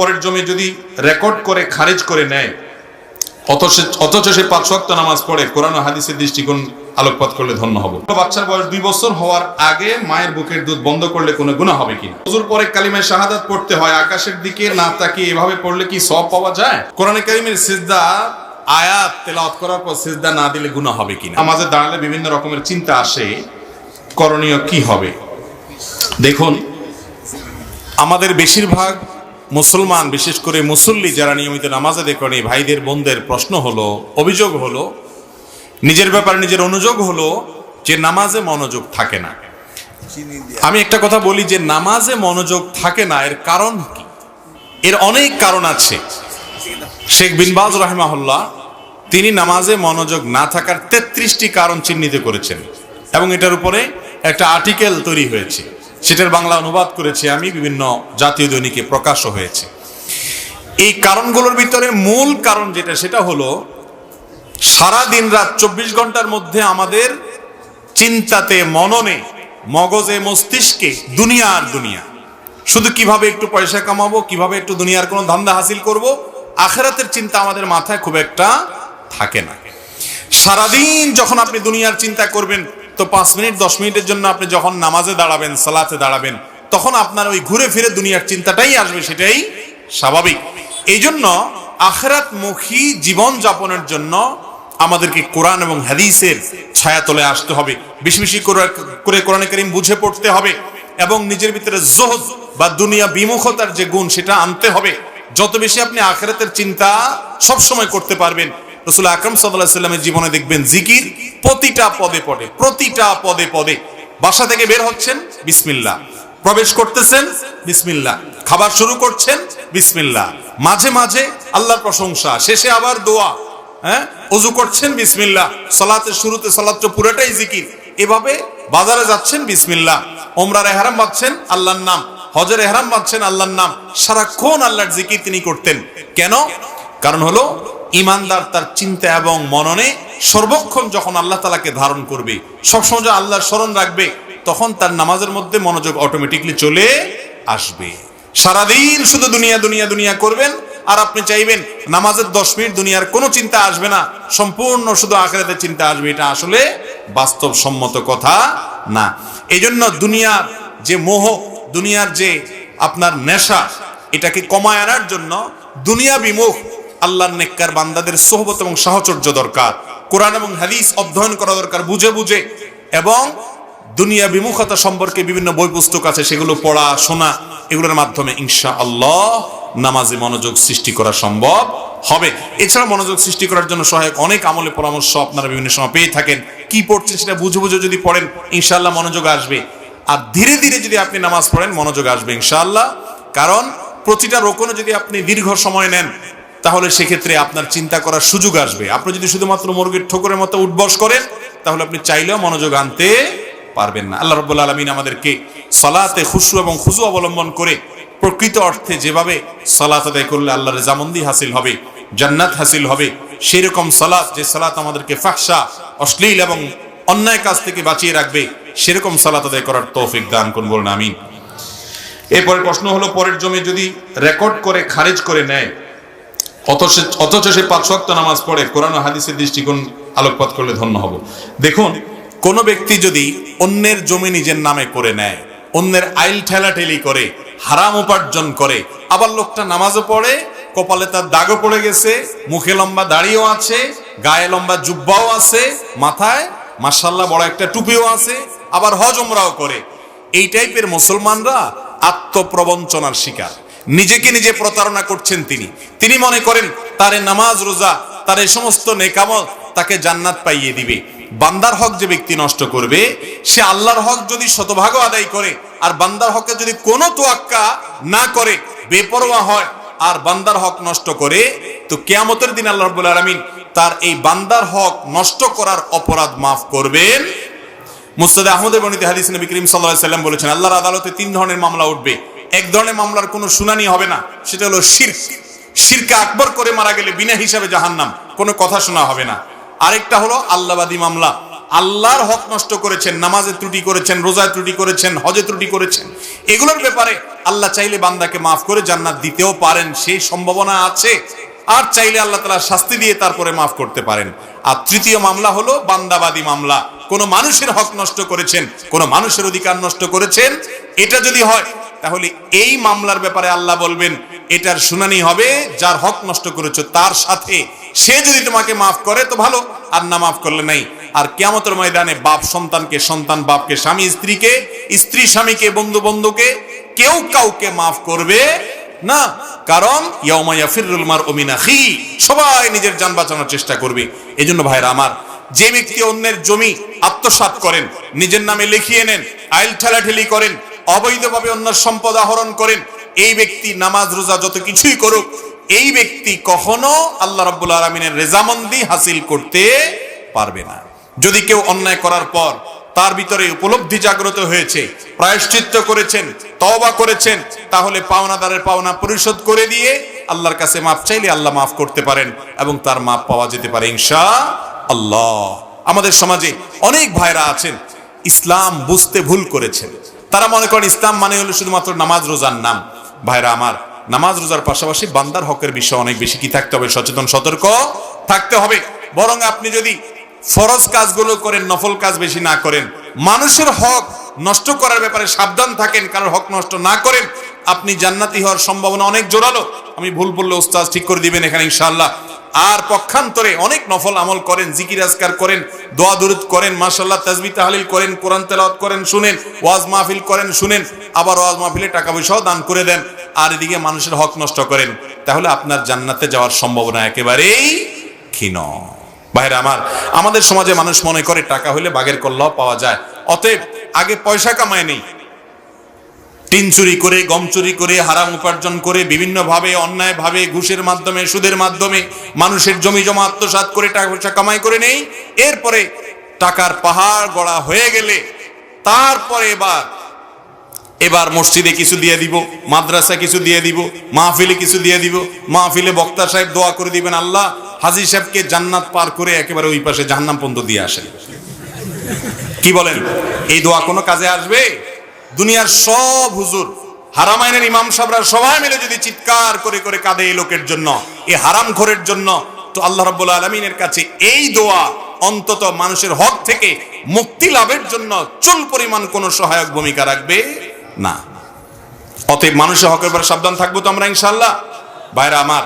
পরের জমি যদি রেকর্ড করে, খারিজ করে নেয়, অথচ সে পাঁচ ওয়াক্ত নামাজ পড়ে, কোরআন হাদিসের দৃষ্টিকোণ আলোকপাত করলে ধন্য হব। বাচ্চার বয়স দুই বছর হওয়ার আগে মায়ের বুকের দুধ বন্ধ করলে কোনো গুণা হবে কিনা হুজুর পরে কালিমায় শাহাদাত পড়তে হয়, আকাশের দিকে না তাকিয়ে এভাবে পড়লে কি সব পাওয়া যায়? কোরআন কালিমের সিজদা, আয়াত, তেলাওয়াত করার পর সিজদা না দিলে গুণা হবে কিনা আমাদের দাঁড়ালে বিভিন্ন রকমের চিন্তা আসে, করণীয় কি হবে? দেখুন, আমাদের বেশিরভাগ মুসলমান, বিশেষ করে মুসল্লি যারা নিয়মিত নামাজে দেখনি ভাইদের, বোনদের প্রশ্ন হলো, অভিযোগ হলো, নিজের ব্যাপারে নিজের অনুযোগ হলো যে নামাজে মনোযোগ থাকে না। আমি একটা কথা বলি যে নামাজে মনোযোগ থাকে না, এর কারণ কি? এর অনেক কারণ আছে। শেখ বিনবাজ রাহেমাহুল্লাহ, তিনি নামাজে মনোযোগ না থাকার তেত্রিশটি কারণ চিহ্নিত করেছেন এবং এটার উপরে একটা আর্টিকেল তৈরি হয়েছে। সেটার বাংলা অনুবাদ করেছি আমি, বিভিন্ন জাতীয় দৈনিকে প্রকাশও হয়েছে। এই কারণগুলোর ভিতরে মূল কারণ যেটা, সেটা হলো সারা দিন রাত চব্বিশ ঘণ্টার মধ্যে আমাদের চিন্তাতে, মননে, মগজে, মস্তিষ্কে দুনিয়া আর দুনিয়া। শুধু কীভাবে একটু পয়সা কামাবো, কীভাবে একটু দুনিয়ার কোনো ধান্দা হাসিল করব, আখেরাতের চিন্তা আমাদের মাথায় খুব একটা থাকে না। সারাদিন যখন আপনি দুনিয়ার চিন্তা করবেন তো পাঁচ মিনিট, দশ মিনিটের জন্য আপনি যখন নামাজে দাঁড়াবেন, সালাতে দাঁড়াবেন, তখন আপনার ওই ঘুরে ফিরে দুনিয়ার চিন্তাটাই আসবে, সেটাই স্বাভাবিক। এই জন্য আখেরাত মুখী জীবন যাপনের জন্য আমাদেরকে কোরআন এবং হাদিসের ছায়া তলে আসতে হবে। বেশি বেশি করে- করে কোরআন করিম বুঝে পড়তে হবে এবং নিজের ভিতরে জোহজ বা দুনিয়া বিমুখতার যে গুণ, সেটা আনতে হবে। যত বেশি আপনি আখেরাতের চিন্তা সব সময় করতে পারবেন রসুল আকরম সাল্লামের জীবনে দেখবেন জিকির প্রতিটা পদে পদে প্রতিটা পদে পদে। বাসা থেকে বের হচ্ছেন বিসমিল্লা প্রবেশ করতেছেন বিসমিল্লা খাবার শুরু করছেন বিসমিল্লা মাঝে মাঝে আল্লাহর প্রশংসা, শেষে আবার দোয়া হ্যাঁ? অজু করছেন বিসমিল্লা সালাতের শুরুতে সালাত পুরোটাই জিকির। এভাবে বাজারে যাচ্ছেন বিসমিল্লা ওমরার এহরাম বাঁধছেন, আল্লাহর নাম। হজের এহরাম বাঁধছেন, আল্লাহর নাম। সারাক্ষণ আল্লাহর জিকির তিনি করতেন। কেন? কারণ হলো ইমানদার তার চিন্তা এবং মননে সর্বক্ষণ যখন আল্লাহ তালাকে ধারণ করবে, সবসময় যে আল্লাহর স্মরণ রাখবে, তখন তার নামাজের মধ্যে মনোযোগ অটোমেটিকলি চলে আসবে। সারাদিন শুধু দুনিয়া দুনিয়া দুনিয়া করবেন, আর আপনি চাইবেন নামাজের দশ মিনিট দুনিয়ার কোনো চিন্তা আসবে না, সম্পূর্ণ শুধু আখেরাতের চিন্তা আসবে, এটা আসলে বাস্তবসম্মত কথা না। এই জন্য দুনিয়ার যে মোহ, দুনিয়ার যে আপনার নেশা, এটাকে কমায় আনার জন্য দুনিয়া বিমুখ আল্লাহর নেককার বান্দাদের সোহবত এবং সাহচর্য দরকার। কোরআন এবং হাদিস অধ্যয়ন করা দরকার বুঝে বুঝে। এবং দুনিয়া বিমুখতা সম্পর্কে বিভিন্ন বই পুস্তক আছে, সেগুলো পড়া, শোনা, এগুলোর মাধ্যমে ইনশা আল্লাহ নামাজে মনোযোগ সৃষ্টি করা সম্ভব হবে। এছাড়া মনোযোগ সৃষ্টি করার জন্য সহায়ক অনেক আমলে পরামর্শ আপনারা বিভিন্ন সময় পেয়ে থাকেন। কি পড়ছেন সেটা বুঝে বুঝে যদি পড়েন, ইনশাআল্লাহ মনোযোগ আসবে। আর ধীরে ধীরে যদি আপনি নামাজ পড়েন, মনোযোগ আসবে ইনশাআল্লাহ। কারণ প্রতিটা রোকনে যদি আপনি দীর্ঘ সময় নেন তাহলে সেক্ষেত্রে আপনার চিন্তা করার সুযোগ আসবে। আপনি যদি শুধুমাত্র মুরগির ঠোকরের মতো উঠবস করেন, তাহলে আপনি চাইলেও মনোযোগ আনতে পারবেন না। আল্লাহ রব্বুল আলমিন আমাদেরকে সলাতে খুশু এবং খুশু অবলম্বন করে প্রকৃত অর্থে যেভাবে সলাত আদায় করলে আল্লাহর জামন্দি হাসিল হবে, জান্নাত হাসিল হবে, সেরকম সলাৎ যে সলাৎ আমাদেরকে ফাঁকসা অশ্লীল এবং অন্যায় কাজ থেকে বাঁচিয়ে রাখবে, সেরকম সলাৎ আদায় করার তৌফিক দান করুন বলুন, আমিন। এরপরে প্রশ্ন হলো, পরের জমি যদি রেকর্ড করে, খারিজ করে নেয় অথচ সে পাঁচ ওয়াক্ত নামাজ পড়ে, কোরআন হাদিসের দৃষ্টিকোণ আলোকপাত করলে ধন্য হব। দেখুন, কোন ব্যক্তি যদি অন্যের জমি নিজের নামে করে নেয়, অন্যের আইল ঠেলাঠেলি করে, হারাম উপার্জন করে, আবার লোকটা নামাজও পড়ে, কপালে তার দাগও পড়ে গেছে, মুখে লম্বা দাড়িও আছে, গায়ে লম্বা জুব্বাও আছে, মাথায় মার্শাল্লাহ বড় একটা টুপিও আছে, আবার হজমরাও করে, এই টাইপের মুসলমানরা আত্মপ্রবঞ্চনার শিকার। নিজেকে নিজে প্রতারণা করছেন তিনি। তিনি মনে করেন, তার নামাজ, রোজা, তার এই সমস্ত নেকামত তাকে জান্নাত পাইয়ে দিবে। বান্দার হক যে ব্যক্তি নষ্ট করবে, সে আল্লাহর হক যদি শতভাগও আদায় করে, আর বান্দার হকে যদি কোনো তোয়াক্কা না করে, বেপরোয়া হয়, আর বান্দার হক নষ্ট করে, তো কেয়ামতের দিন আল্লাহ রাব্বুল আলামিন তার এই বান্দার হক নষ্ট করার অপরাধ মাফ করবেন। মুস্তাদ আহমদের বর্ণিত হাদিস নবী করিম সাল্লাল্লাহু আলাইহি সাল্লাম বলেছেন, আল্লাহর আদালতে তিন ধরনের মামলা উঠবে। এক ধরনের মামলার কোনো শুনানি হবে না, সেটা হলো শির শিরকে আকবর করে মারা গেলে বিনা হিসাবে জাহান্নাম, কোনো কথা শোনা হবে না। আরেকটা হলো আল্লাহবাদী মামলা। আল্লাহর হক নষ্ট করেছেন নামাজে ত্রুটি করেছেন রোজায় ত্রুটি করেছেন হজে ত্রুটি করেছেন। এগুলোর ব্যাপারে আল্লাহ চাইলে বান্দাকে মাফ করে জান্নাত দিতেও পারেন, সেই সম্ভাবনা আছে। আর চাইলে আল্লাহ তালা শাস্তি দিয়ে তারপরে মাফ করতে পারেন। আর তৃতীয় মামলা হলো বান্দাবাদী মামলা। কোন মানুষের হক নষ্ট করেছেন, কোন মানুষের অধিকার নষ্ট করেছেন, এটা যদি হয় তাহলে এই মামলার ব্যাপারে আল্লাহ বলবেন, এটার শুনানি হবে, যার হক নষ্ট করেছ তার সাথে। সে যদি তোমাকে মাফ করে তো ভালো, আর না মাফ করলে নাই। আর কেয়ামতের ময়দানে বাপ সন্তানকে, সন্তান বাপকে, স্বামী স্ত্রীকে, স্ত্রী স্বামীকে, বন্ধু বন্ধুকে কেউ কাউকে মাফ করবে না। কারণ ইয়াউমাইয়া ফিরুল মার ওমিনাখি সবাই নিজের যান বাঁচানোর চেষ্টা করবে। এজন্য ভাইরা আমার, যে ব্যক্তি অন্যের জমি আত্মসাৎ করেন, নিজের নামে লিখিয়ে নেন, আইল ঠেলাঠেলি করেন অবৈধভাবে অন্য সম্পদ আহরণ করেন, এই ব্যক্তি নামাজ, রোজা যত কিছুই করুক, এই ব্যক্তি কখনো আল্লাহ রাব্বুল আলমিনের রেজামন্দি হাসিল করতে পারবে না। যদি কেউ অন্যায় করার পর তার ভিতরে উপলব্ধি জাগ্রত হয়েছে, প্রায়শ্চিত্ত করেছেন, তওবা করেছেন, তাহলে পাওনাদারের পাওনা পরিশোধ করে দিয়ে আল্লাহর কাছে মাপ চাইলে আল্লাহ মাফ করতে পারেন এবং তার মাপ পাওয়া যেতে পারে ইনশা আল্লাহ আমাদের সমাজে অনেক ভাইরা আছেন, ইসলাম বুঝতে ভুল করেছেন। তারা মনে করেন ইসলাম মানে হলো শুধুমাত্র নামাজ রোজার নাম। ভাইরা আমার, নামাজ রোজার পাশাপাশি বান্দার হকের বিষয়ে অনেক বেশি। কি থাকতে হবে? সচেতন, সতর্ক থাকতে হবে। বরং আপনি যদি ফরজ কাজগুলো করেন, নফল কাজ বেশি না করেন, মানুষের হক নষ্ট করার ব্যাপারে সাবধান থাকেন, কারোর হক নষ্ট না করেন, আপনি জান্নাতি হওয়ার সম্ভাবনা অনেক জোরালো। আমি ভুল বললে ওস্তাজ ঠিক করে দিবেন এখানে, ইনশাআল্লাহ। আর পক্ষান্তরে অনেক নফল আমল করেন, জিকির আজকার করেন, দোয়া দুরুদ করেন মাশাল্লাহ তাজবি তাহলিল করেন, কোরআন তেলাওয়াত করেন, শুনেন, ওয়াজ মাহফিল করেন, শুনেন, আবার ওয়াজ মাহফিলে টাকা পয়সাও দান করে দেন, আর এদিকে মানুষের হক নষ্ট করেন, তাহলে আপনার জান্নাতে যাওয়ার সম্ভাবনা একেবারেই ক্ষীণ। ভাইরা আমার, আমাদের সমাজে মানুষ মনে করে টাকা হলে বাঘের কল্লাও পাওয়া যায়, অতএব আগে পয়সা কামায় নেই টিন চুরি করে, গম চুরি করে, হারাম উপার্জন করে বিভিন্ন ভাবে অন্যায় ভাবে ঘুষের মাধ্যমে, সুদের মাধ্যমে মানুষের জমি জমা আত্মসাৎ করে টাকা পয়সা কামাই করে নেই। এরপরে টাকার পাহাড় গড়া হয়ে গেলে তারপরে এবার এবার মসজিদে কিছু দিয়ে দিব মাদ্রাসা কিছু দিয়ে দিব, মাহফিলে কিছু দিয়ে দিব, মাহফিলে বক্তা সাহেব দোয়া করে দিবেন, আল্লাহ হাজি সাহেবকে জান্নাত পার করে একেবারে ওই পাশে জাহান্নাম পর্যন্ত দিয়ে আসেন। কি বলেন? এই দোয়া কোনো কাজে আসবে? দুনিয়ার সব হুজুর হারামাইনের ইমাম সাহরা সবাই মিলে যদি চিৎকার করে করে কাঁদে এই লোকের জন্য এই হারাম ঘরের জন্য, তো আল্লাহ রাব্বুল আলমিনের কাছে এই দোয়া অন্তত মানুষের হক থেকে মুক্তি লাভের জন্য চুল পরিমাণ কোনো সহায়ক ভূমিকা রাখবে না। অতএব মানুষের হকের ব্যাপারে সাবধান থাকব তো আমরা ইনশাল্লাহ ভাইরা আমার,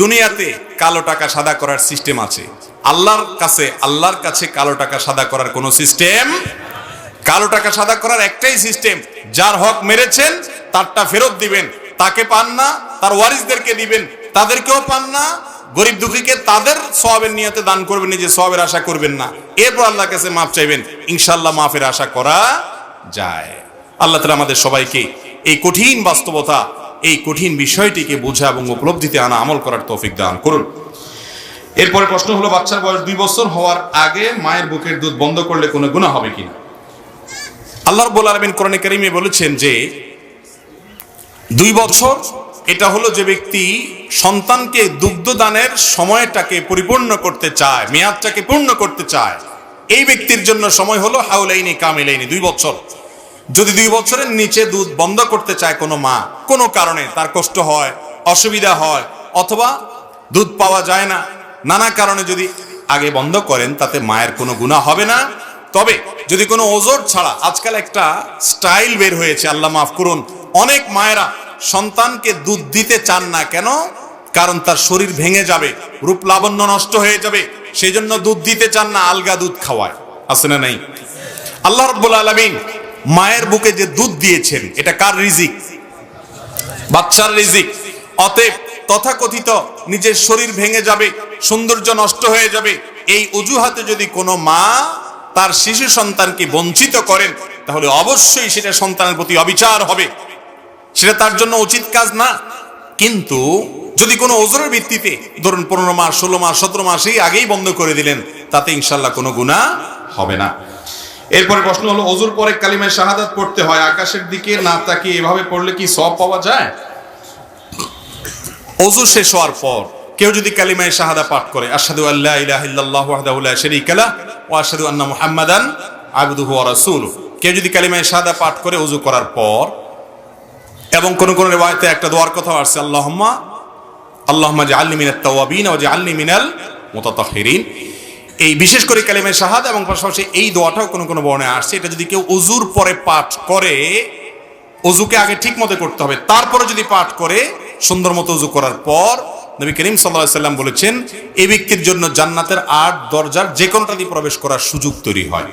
দুনিয়াতে কালো টাকা সাদা করার সিস্টেম আছে। আল্লাহর কাছে আল্লাহর কাছে কালো টাকা সাদা করার কোনো সিস্টেম কালো টাকা সাদা করার একটাই সিস্টেম, যার হক মেরেছেন, তারটা ফেরত দিবেন। তাকে পান না, তার ওয়ারিসদেরকে দিবেন, তাদেরকেও পান না। গরিব দুঃখীকে তাদের সবের নিয়তে দান করবেন নিজে সবের আশা করবেন না। এরপর আল্লাহর কাছে মাফ চাইবেন। ইনশাল্লাহ মাফের আশা করা যায়। আল্লাহ তালা আমাদের সবাইকে এই কঠিন বাস্তবতা, এই কঠিন বিষয়টিকে বোঝা এবং উপলব্ধিতে আনা আমল করার তৌফিক দান করুন। এরপরে প্রশ্ন হলো, বাচ্চার বয়স দুই বছর হওয়ার আগে মায়ের বুকের দুধ বন্ধ করলে কোনো গুণা হবে কিনা? আল্লাহ রব্বুল আলমিন কোরআনে কারিমে বলেছেন যে, দুই বছর এটা হলো যে ব্যক্তি সন্তানকে দুগ্ধদানের সময়টাকে পরিপূর্ণ করতে চায়, মেয়াদটাকে পূর্ণ করতে চায়, এই ব্যক্তির জন্য সময় হলো হাউলাইনি কামিলাইনি, দুই বছর। যদি দুই বছরের নিচে দুধ বন্ধ করতে চায় কোনো মা, কোনো কারণে তার কষ্ট হয়, অসুবিধা হয়, অথবা দুধ পাওয়া যায় না, নানা কারণে যদি আগে বন্ধ করেন, তাতে মায়ের কোনো গুণা হবে না। তবে যদি কোনো ওজোর ছাড়া আজকাল একটা স্টাইল বের হয়েছে, আল্লাহ মাফ করুন, অনেক মায়েরা সন্তানকে দুধ দিতে চান না কেন? কারণ তার শরীর ভেঙে যাবে, রূপ লাবণ্য নষ্ট হয়ে যাবে সেই জন্য দুধ দিতে চান না, আলগা দুধ খাওয়ায়। আছে না নাই? আল্লাহ রব্বুল আলমিন মায়ের বুকে যে দুধ দিয়েছেন, এটা কার রিজিক? বাচ্চার রিজিক। অতএব তথাকথিত নিজের শরীর ভেঙে যাবে, সৌন্দর্য নষ্ট হয়ে যাবে, এই অজুহাতে যদি কোনো মা তার শিশু সন্তানকে বঞ্চিত করেন, তাহলে অবশ্যই সেটা সন্তানের প্রতি অবিচার হবে। সেটা তার জন্য উচিত কাজ না। কিন্তু যদি কোনো ওজোরের ভিত্তিতে ধরুন পনেরো মাস, ষোলো মাস, সতেরো মাসেই আগেই বন্ধ করে দিলেন, তাতে ইনশাল্লাহ কোনো গুণা হবে না। এরপরে প্রশ্ন হলো অজুর পরে কালিমায় শাহাদাত পড়তে হয়, আকাশের দিকে না তাকিয়ে এভাবে পড়লে কি সব পাওয়া যায়? অজু শেষ হওয়ার পর কেউ যদি কালিমায় শাহাদা পাঠ করে আসাদু আল্লাহ আবদুহু ওয়া কেউ যদি কালিমায়ে শাহাদা পাঠ করে ওযু করার পর, এবং কোন কোন রিওয়ায়াতে একটা দোয়ার কথা আসছে, আল্লাহুম্মা আল্লাহুম্মা জাআলনি মিনাত তাওয়াবিন ওয়া জাআলনি মিনাল মুতাতাহহিরিন এই বিশেষ করে কালিমায়ে শাহাদা এবং পাশাপাশি এই দোয়াটাও কোন কোন বর্ণে আসছে, এটা যদি কেউ ওযুর পরে পাঠ করে অজুকে আগে ঠিক মতো করতে হবে। তারপরে যদি পাঠ করে, সুন্দর মতো অজু করার পর নবী করিম সাল্লাম বলেছেন, এই ব্যক্তির জন্য জান্নাতের আট দরজার যে কোনোটা দিয়ে প্রবেশ করার সুযোগ তৈরি হয়।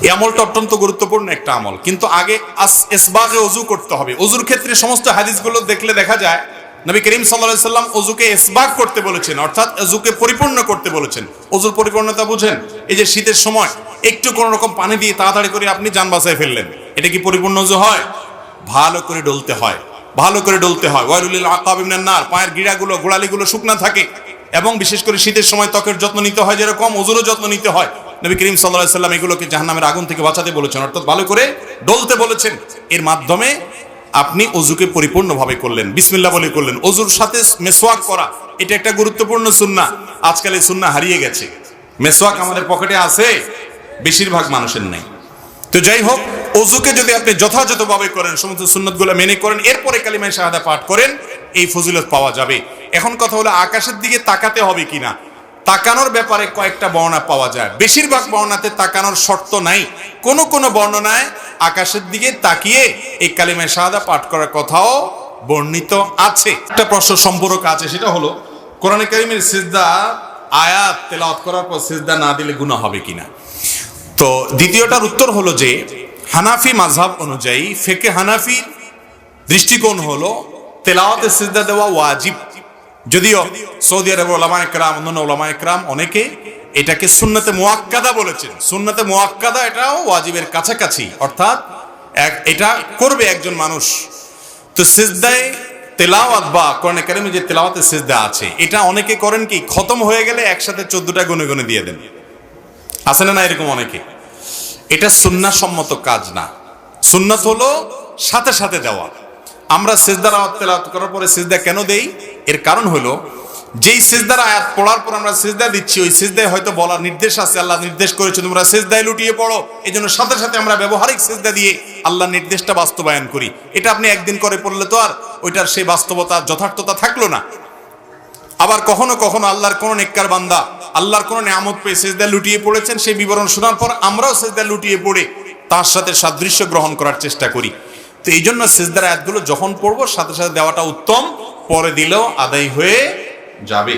এই আমলটা অত্যন্ত গুরুত্বপূর্ণ একটা আমল। কিন্তু আগে আস- এসবাগে অজু করতে হবে। অজুর ক্ষেত্রে সমস্ত হাদিসগুলো দেখলে দেখা যায়, নবী করিম সাল্লাহ সাল্লাম অজুকে এসবাগ করতে বলেছেন, অর্থাৎ অজুকে পরিপূর্ণ করতে বলেছেন। অজুর পরিপূর্ণতা বুঝেন? এই যে শীতের সময়, একটু কোনো রকম পানি দিয়ে তাড়াতাড়ি করে আপনি যান বাসায় ফেললেন। এটা কি পরিপূর্ণ অজু হয়? ভালো করে ডলতে হয়। ভালো করে ডলতে হয়। ওয়াইলুল আকাব মিনান নার, পায়ের গিড়াগুলো, গোড়ালিগুলো শুকনা থাকে এবং বিশেষ করে শীতের সময় ত্বকের যত্ন নিতে হয় যেরকম, ওজুরও যত্ন নিতে হয়। নবী করিম সাল্লাহ সাল্লাম এগুলোকে জাহান্নামের আগুন থেকে বাঁচাতে বলেছেন। অর্থাৎ ভালো করে ডলতে বলেছেন। এর মাধ্যমে আপনি অজুকে পরিপূর্ণভাবে করলেন। বিসমিল্লাহ বলে করলেন। অজুর সাথে মেসোয়াক করা, এটা একটা গুরুত্বপূর্ণ সুন্না আজকাল এই সুন্না হারিয়ে গেছে। মেসোয়াক আমাদের পকেটে আছে, বেশিরভাগ মানুষের নেই। তো যাই হোক অজুকে যদি আপনি যথাযথভাবে করেন, সমস্ত সুন্নতগুলো মেনে করেন, এরপরে কালিমায় শাহাদা পাঠ করেন, এই ফজিলত পাওয়া যাবে। এখন কথা হলো, আকাশের দিকে তাকাতে হবে কিনা? তাকানোর ব্যাপারে কয়েকটা বর্ণনা পাওয়া যায়। বেশিরভাগ বর্ণনাতে তাকানোর শর্ত নাই। কোন কোন বর্ণনায় আকাশের দিকে তাকিয়ে এই কালিমায় শাহাদা পাঠ করার কথাও বর্ণিত আছে। একটা প্রশ্ন সম্পর্ক আছে, সেটা হলো, কোরআনে কারিমের সিজদা, আয়াত তেলাওয়াত করার পর সিজদা না দিলে গুনাহ হবে কিনা? তো দ্বিতীয়টার উত্তর হলো যে, হানাফি মাঝহাব অনুযায়ী ফেকে হানাফির দৃষ্টিকোণ হলো তেলাওয়াতে সিজদা দেওয়া ওয়াজিব। যদিও সৌদি আরব ওলামা একরাম, অন্যান্য ওলামা একরাম অনেকে এটাকে সুন্নতে মোয়াক্কাদা বলেছেন। সুন্নতে মোয়াক্কাদা এটাও ওয়াজিবের কাছাকাছি, অর্থাৎ এক এটা করবে একজন মানুষ। তো সিজদায় তেলাওয়াত বা কোরআনে কারিমে যে তেলাওয়াতে সিজদা আছে, এটা অনেকে করেন কি, খতম হয়ে গেলে একসাথে চোদ্দটা গুনে গুনে দিয়ে দেন। আছে না এরকম অনেকে? এটা সুন্নাসম্মত কাজ না। সুন্নাত হলো সাথে সাথে দেওয়া। আমরা সিজদার আয়াত তেলাওয়াত করার পরে সিজদা কেন দেই? এর কারণ হলো, যেই সিজদার আয়াত পড়ার পর আমরা সিজদা দিচ্ছি, ওই সিজদায় হয়তো বলার নির্দেশ আছে, আল্লাহ নির্দেশ করেছে, তোমরা সিজদায় লুটিয়ে পড়ো। এই জন্য সাথে সাথে আমরা ব্যবহারিক সিজদা দিয়ে আল্লাহ নির্দেশটা বাস্তবায়ন করি। এটা আপনি একদিন করে পড়লে তো আর ওইটার সেই বাস্তবতা, যথার্থতা থাকল না। আবার কখনো কখনো আল্লাহর কোন নেককার বান্দা আল্লাহর কোন নিয়ামত পেয়ে সেজদা লুটিয়ে পড়েছেন, সেই বিবরণ শোনার পর আমরাও সেজদা লুটিয়ে পড়ে তার সাথে সাদৃশ্য গ্রহণ করার চেষ্টা করি। তো এই জন্য সেজদার আয়াতগুলো যখন পড়ব, সাথে সাথে দেওয়াটা উত্তম, পরে দিলেও আদায় হয়ে যাবে।